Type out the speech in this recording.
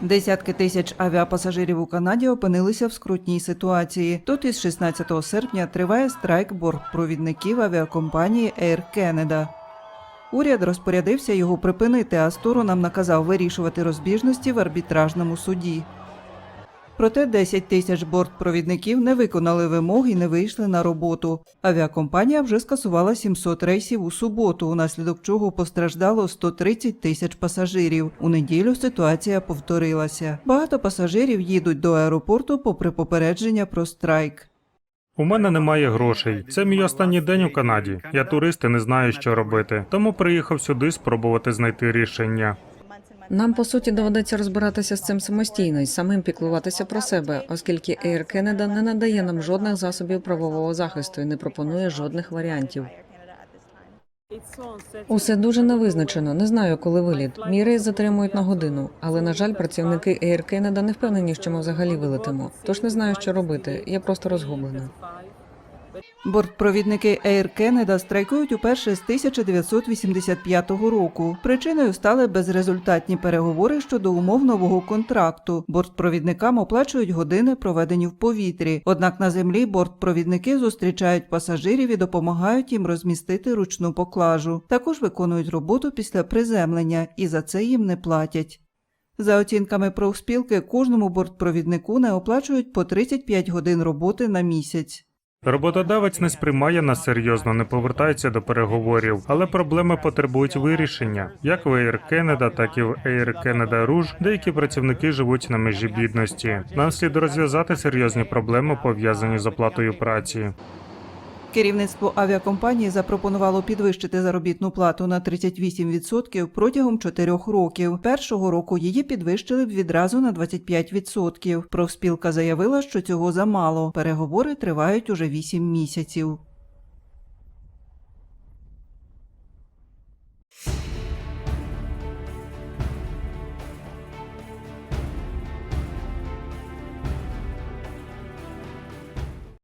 Десятки тисяч авіапасажирів у Канаді опинилися в скрутній ситуації. Тут із 16 серпня триває страйк бортпровідників авіакомпанії Air Canada. Уряд розпорядився його припинити, а сторонам наказав вирішувати розбіжності в арбітражному суді. Проте 10 тисяч бортпровідників не виконали вимог і не вийшли на роботу. Авіакомпанія вже скасувала 700 рейсів у суботу, унаслідок чого постраждало 130 тисяч пасажирів. У неділю ситуація повторилася. Багато пасажирів їдуть до аеропорту попри попередження про страйк. У мене немає грошей. Це мій останній день у Канаді. Я турист і не знаю, що робити. Тому приїхав сюди спробувати знайти рішення. Нам по суті доведеться розбиратися з цим самостійно і самим піклуватися про себе, оскільки Air Canada не надає нам жодних засобів правового захисту і не пропонує жодних варіантів. Усе дуже невизначено. Не знаю, коли виліт. Мій рейс затримують на годину, але на жаль, працівники Air Canada не впевнені, що ми взагалі вилетимо. Тож не знаю, що робити. Я просто розгублена. Бортпровідники Air Canada страйкують уперше з 1985 року. Причиною стали безрезультатні переговори щодо умов нового контракту. Бортпровідникам оплачують години, проведені в повітрі. Однак на землі бортпровідники зустрічають пасажирів і допомагають їм розмістити ручну поклажу. Також виконують роботу після приземлення і за це їм не платять. За оцінками профспілки, кожному бортпровіднику не оплачують по 35 годин роботи на місяць. Роботодавець не сприймає нас серйозно, не повертається до переговорів, але проблеми потребують вирішення. Як в Air Canada, так і в Air Canada Rouge деякі працівники живуть на межі бідності. Нам слід розв'язати серйозні проблеми, пов'язані з оплатою праці. Керівництво авіакомпанії запропонувало підвищити заробітну плату на 38% протягом чотирьох років. Першого року її підвищили б відразу на 25%. Профспілка заявила, що цього замало. Переговори тривають уже вісім місяців.